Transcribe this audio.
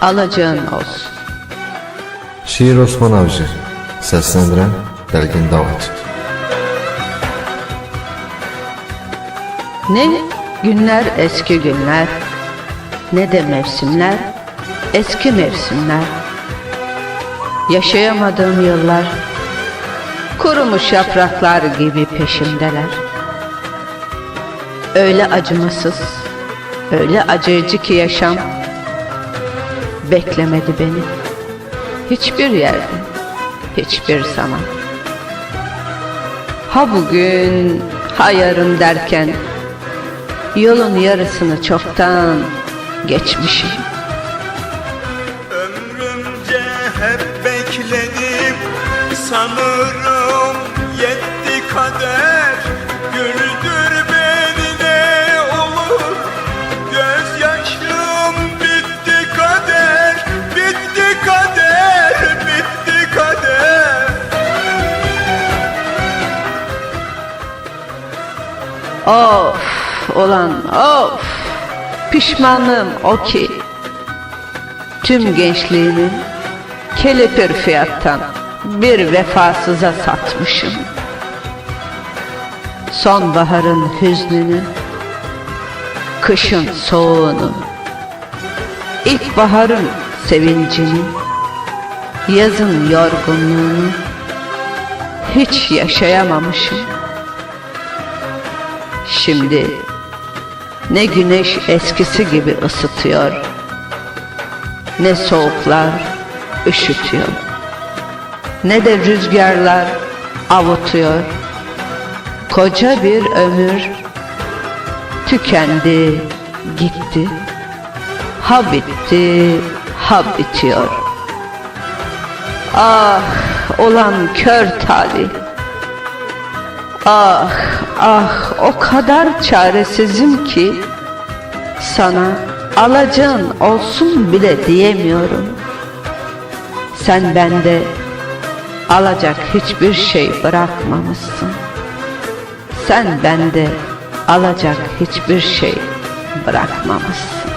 alacağın olsun. Şiir Osman Avcı Seslendiren Belgin Davaç Ne günler eski günler, ne de mevsimler eski mevsimler. Yaşayamadığım yıllar, kurumuş yapraklar gibi peşimdeler. Öyle acımasız, öyle acıyıcı ki yaşam, beklemedi beni. Hiçbir yerde, hiçbir zaman. Ha bugün, ha yarın derken Yolun yarısını çoktan geçmişim. Ömrümce hep bekledim Sanırım Of olan of pişmanlığım o ki tüm gençliğimi kelepir fiyattan bir vefasıza satmışım. Sonbaharın hüznünü, kışın soğuğunu, ilkbaharın sevincini, yazın yorgunluğunu hiç yaşayamamışım. Şimdi ne güneş eskisi gibi ısıtıyor, ne soğuklar üşütüyor, ne de rüzgarlar avutuyor. Koca bir ömür tükendi, gitti. Ha bitti, ha bitiyor. Ah, olan kör talih. Ah ah o kadar çaresizim ki sana alacağın olsun bile diyemiyorum. Sen bende alacak hiçbir şey bırakmamışsın. Sen bende alacak hiçbir şey bırakmamışsın.